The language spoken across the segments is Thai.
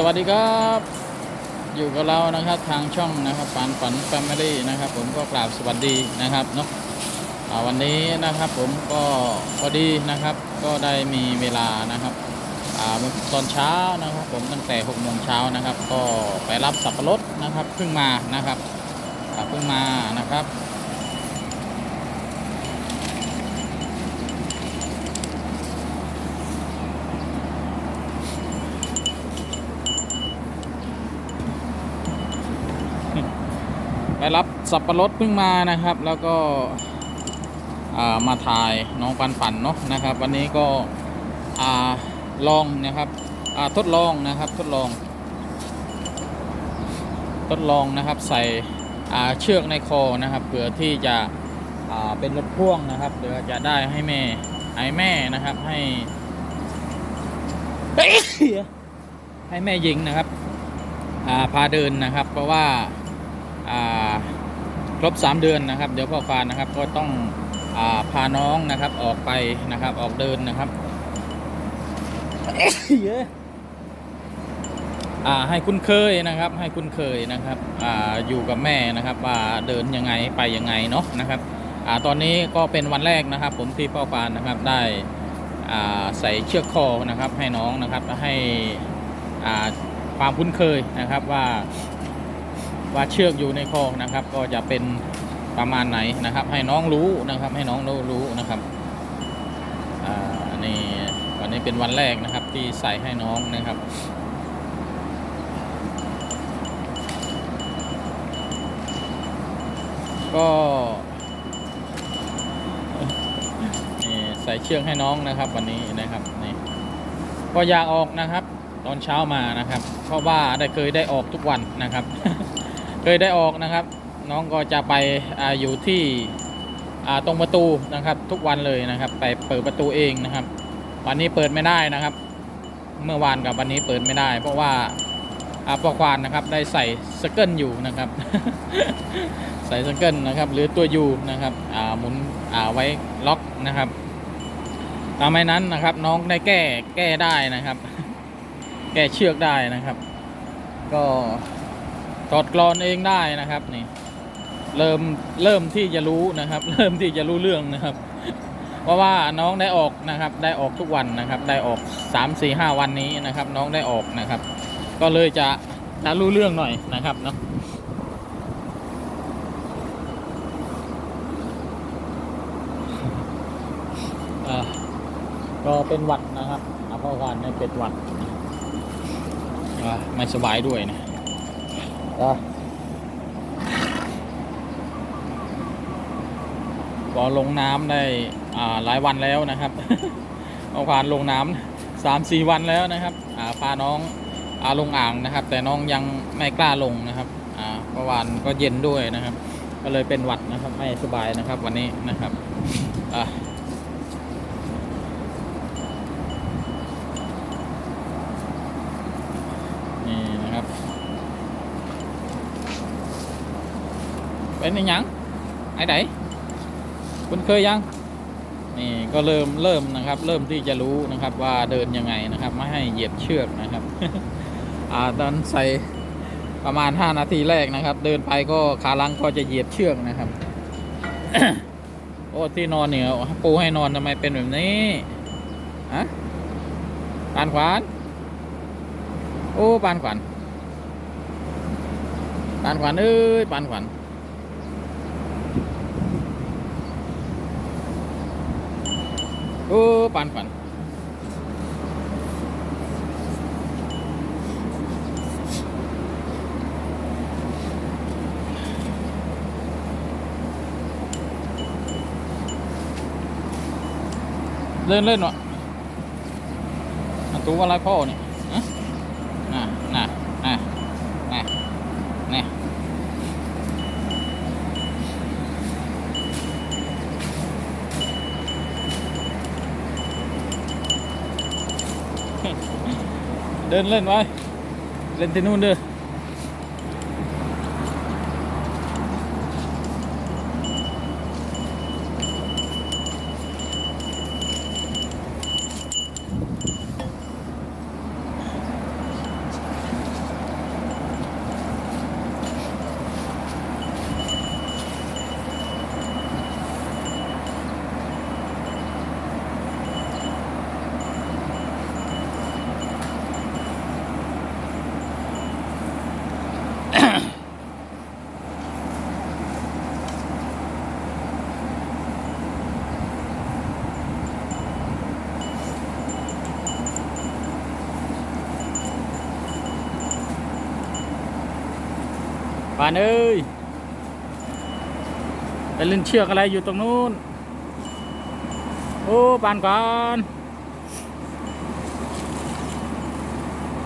สวัสดีครับ อยู่กับเรานะครับทางช่องนะครับฝันฝันแฟมิลี่นะครับผมก็กราบสวัสดีนะครับเนาะวันนี้นะครับผมก็พอดีนะครับก็ได้มีเวลานะครับอตอนเช้านะครับผมตั้งแต่6โมงเช้านะครับ ก็ไปรับสับปะรดนะครับเพิ่งมานะครับเพิ่งมานะครับ สับปะรดเพิ่งมานะครับ แล้วก็มาถ่ายน้องปันปันเนาะนะครับ วันนี้ก็อลองนะครับทดลองนะครับทดลอง ทดลองนะครับใส่เชือกในคอนะครับเผื่อที่จะเป็นรถพ่วงนะครับเดี๋ยวจะได้ให้แม่ให้แม่นะครับให้ให้แม่หญิงนะครับพาเดินนะครับ เพราะว่า ครบ 3 เดือนนะครับ เดี๋ยวพ่อควานนะครับก็ต้องอาพาน้องนะครับออกไปนะครับออกเดินนะครับอ่าให้คุ้นเคยนะครับ ให้คุ้นเคยนะครับออยู่กับแม่นะครับว่าเดินยังไงไปยังไงเนาะนะครับอตอนนี้ก็เป็นวันแรกนะครับ ผมที่พ่อควานนะครับได้ใส่เชือกคอนะครับให้น้องนะครับให้ความคุ้นเคยนะครับว่า ว่าเชือกอยู่ในคอนะครับ ก็จะเป็นประมาณไหนนะครับ ให้น้องรู้นะครับ ให้น้องรู้รู้นะครับอ่านี่วันนี้เป็นวันแรกนะครับ ที่ใส่ให้น้องนะครับก็นี่ใส่เชือกให้น้องนะครับวันนี้นะครับนี่ก็อยากออกนะครับ ตอนเช้ามานะครับ เพราะว่าได้เคยได้ออกทุกวันนะครับ เคยได้ออกนะครับ น้องก็จะไปออยู่ที่ตรงประตูนะครับ ทุกวันเลยนะครับ ไปเปิดประตูเองนะครับ วันนี้เปิดไม่ได้นะครับ เมื่อวานกับวันนี้เปิดไม่ได้ เพราะว่าปอควานนะครับได้ใส่สเกิลอยู่นะครับ ใส่สเกิลนะครับ หรือตัวยูนะครับหมุนไว้ล็อกนะครับทำไมนั้นนะครับ น้องได้แก้แก้ได้นะครับ แก้เชือกได้นะครับ ก็ ถอดกรอนเองได้นะครับนี่เริ่มเริ่มที่จะรู้นะครับ เริ่มที่จะรู้เรื่องนะครับ เพราะว่าน้องได้ออกนะครับ ได้ออกทุกวันนะครับ ได้ออก3 4 5วันนี้นะครับ น้องได้ออกนะครับ ก็เลยจะจะรู้เรื่องหน่อยนะครับเนาะอ่าก็เป็นหวัดนะครับอาพ่อการในเป็นหวัดอ่าไม่สบายด้วยนะ อะก็ลงน้ำได้หลายวันแล้วนะครับเอาผ่านลงน้ำสามสี่วันแล้วนะครับาพาน้องอาลงอ่างนะครับ แต่น้องยังไม่กล้าลงนะครับเพราะวานก็เย็นด้วยนะครับ ก็เลยเป็นหวัดนะครับไม่สบายนะครับวันนี้นะครับอะนี่นะครับ เป็นยังไอ้ไหนคุณเคยยังนี่ก็เริ่มเริ่มนะครับ เริ่มที่จะรู้นะครับว่าเดินยังไงนะครับ ไม่ให้เหยียบเชือกนะครับอ่าตอนใส่ประมาณ 5 นาทีแรกนะครับ เดินไปก็ขาลังก็จะเหยียบเชือกนะครับโอ้ที่นอนเนี่ยปูให้นอนทำไมเป็นแบบนี้ฮะปานขวานโอ้ปานขวัญปานขวัญเอ้ยปานขวัญ โอ้ปันปันเล่นเล่นวะอันตัวอะไรพ่อเนี่ยฮะน่ะน่ะน่ะน่ะน่ะ เดินเล่นไว้ เล่นที่นู่นเด้อ ปานเอ้ยไปเล่นเชือกอะไรอยู่ตรงนู้น โอ้ปานก่อน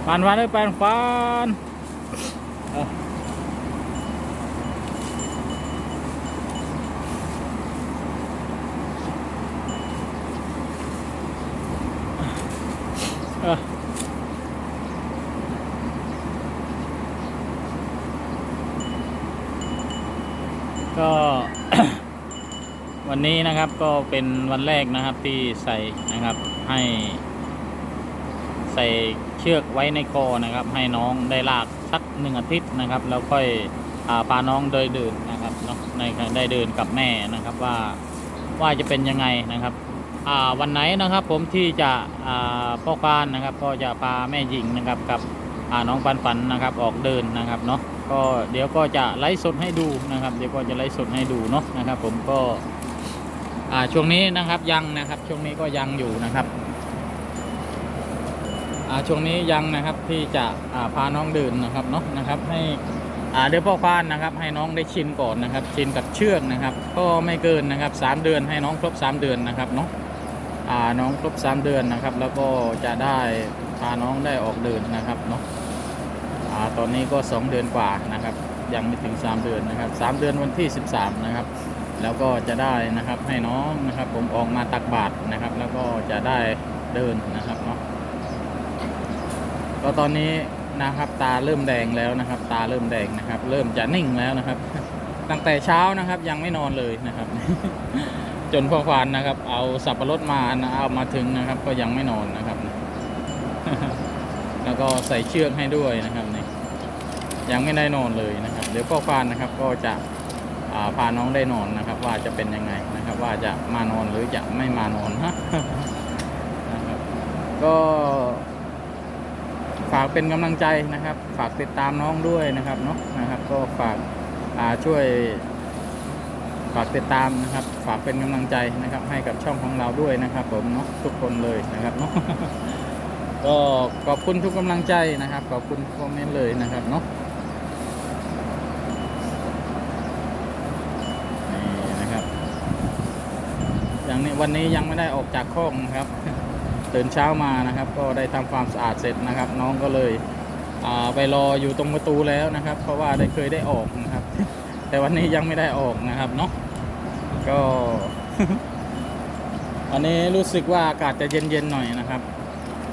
ปานวานเอ้ยปานปานเอาเอา ก็วันนี้นะครับก็เป็นวันแรกนะครับที่ใส่นะครับให้ ใส่เชือกไว้ในคอนะครับ ให้น้องได้ลากสักหนึ่งอาทิตย์นะครับ แล้วค่อยอพาน้องเดินเดินนะครับเนาะในได้เดินกับแม่นะครับว่าว่าจะเป็นยังไงนะครับวันไหนนะครับผมที่จะพ่อการนะครับ ก็จะพาแม่หญิงนะครับกับน้องปันปันนะครับออกเดินนะครับเนาะ ก็เดี๋ยวก็จะไลฟ์สดให้ดูนะครับ เดี๋ยวก็จะไลฟ์สดให้ดูเนาะนะครับ ผมก็อ่าช่วงนี้นะครับยังนะครับ ช่วงนี้ก็ยังอยู่นะครับอ่าช่วงนี้ยังนะครับที่จะอ่าพาน้องเดินนะครับเนาะนะครับ ให้อ่าเดี๋ยวพ่อควานนะครับ ให้น้องได้ชินก่อนนะครับชินกับเชือกนะครับ ก็ไม่เกินนะครับสามเดือนให้น้องครบสามเดือนนะครับเนาะอ่าน้องครบสามเดือนนะครับ แล้วก็จะได้พาน้องได้ออกเดินนะครับเนาะ ตอนนี้ก็สองเดือนกว่านะครับ ยังไม่ถึงสามเดือนนะครับสามเดือนวันที่สิบสามนะครับ แล้วก็จะได้นะครับให้น้องนะครับ ผมออกมาตักบาตรนะครับ แล้วก็จะได้เดินนะครับเนาะก็ตอนนี้นะครับตาเริ่มแดงแล้วนะครับ ตาเริ่มแดงนะครับ เริ่มจะนิ่งแล้วนะครับ ตั้งแต่เช้านะครับยังไม่นอนเลยนะครับ จนพ่อควานนะครับ เอาสับปะรดมาเอามาถึงนะครับ ก็ยังไม่นอนนะครับ แล้วก็ใส่เชือกให้ด้วยนะครับนี ยังไม่ได้นอนเลยนะครับ เดี๋ยวพ่อควานนะครับก็จะาพาน้องได้นอนนะครับ ว่าจะเป็นยังไงนะครับ ว่าจะมานอนหรือจะไม่มานอนฮะนะครับก็ฝากเป็นกำลังใจนะครับ ฝากติดตามน้องด้วยนะครับเนาะนะครับ ก็ฝากาช่วยฝากติดตามนะครับ ฝากเป็นกำลังใจนะครับ ให้กับช่องของเราด้วยนะครับ ผมเนาะทุกคนเลยนะครับเนาะก็ขอบคุณทุกกำลังใจนะครับ ขอบคุณคอมเมนต์เลยนะครับเนาะ นี่นะครับอย่างนี้ วันนี้ยังไม่ได้ออกจากห้องนะครับ ตื่นเช้ามานะครับ ก็ได้ทำความสะอาดเสร็จนะครับ น้องก็เลยไปรออยู่ตรงประตูแล้วนะครับ เพราะว่าได้เคยได้ออกนะครับ แต่วันนี้ยังไม่ได้ออกนะครับเนาะก็วันนี้รู้สึกว่าอากาศจะเย็นๆหน่อยนะครับ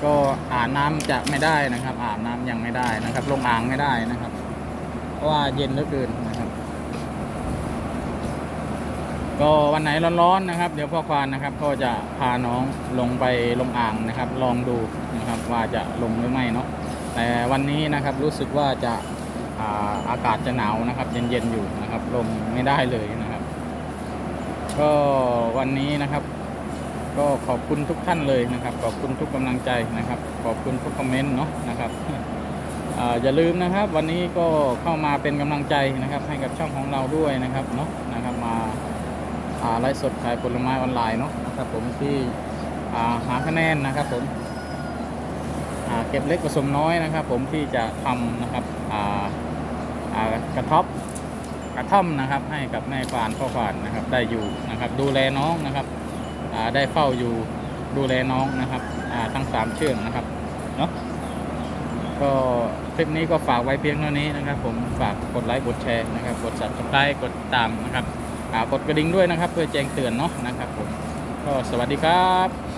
ก็อาบน้ำจะไม่ได้นะครับ อาบน้ำยังไม่ได้นะครับ ลงอ่างไม่ได้นะครับ เพราะว่าเย็นเหลือเกินนะครับ ก็วันไหนร้อนๆนะครับ เดี๋ยวพ่อควานนะครับก็จะพาน้องลงไปลงอ่างนะครับ ลองดูนะครับว่าจะลงหรือไม่เนาะแต่วันนี้นะครับรู้สึกว่าจะอาอากาศจะหนาวนะครับ เย็นๆอยู่นะครับ ลงไม่ได้เลยนะครับ ก็วันนี้นะครับ ก็ขอบคุณทุกท่านเลยนะครับ ขอบคุณทุกกำลังใจนะครับ ขอบคุณทุกคอมเมนต์เนาะนะครับอ่าอย่าลืมนะครับ วันนี้ก็เข้ามาเป็นกำลังใจนะครับ ให้กับช่องของเราด้วยนะครับเนาะนะครับมา อ่า ไลฟ์สดขายผลไม้ออนไลน์เนาะนะครับผมที่าหาคะแนนนะครับผมเก็บเล็กผสมน้อยนะครับ ผมที่จะทำนะครับกระท็อปกระท่อมนะครับ ให้กับแม่ควานพ่อควานนะครับ ได้อยู่นะครับ ดูแลน้องนะครับได้เฝ้าอยู่ดูแลน้องนะครับทั้งสามเชือกนะครับเนาะก็คลิปนี้ก็ฝากไว้เพียงเท่านี้นะครับ ผมฝากกดไลค์กดแชร์นะครับ กด subscribe กดติดตามนะครับ กดกระดิ่งด้วยนะครับ เพื่อแจ้งเตือนเนาะนะครับผมก็สวัสดีครับ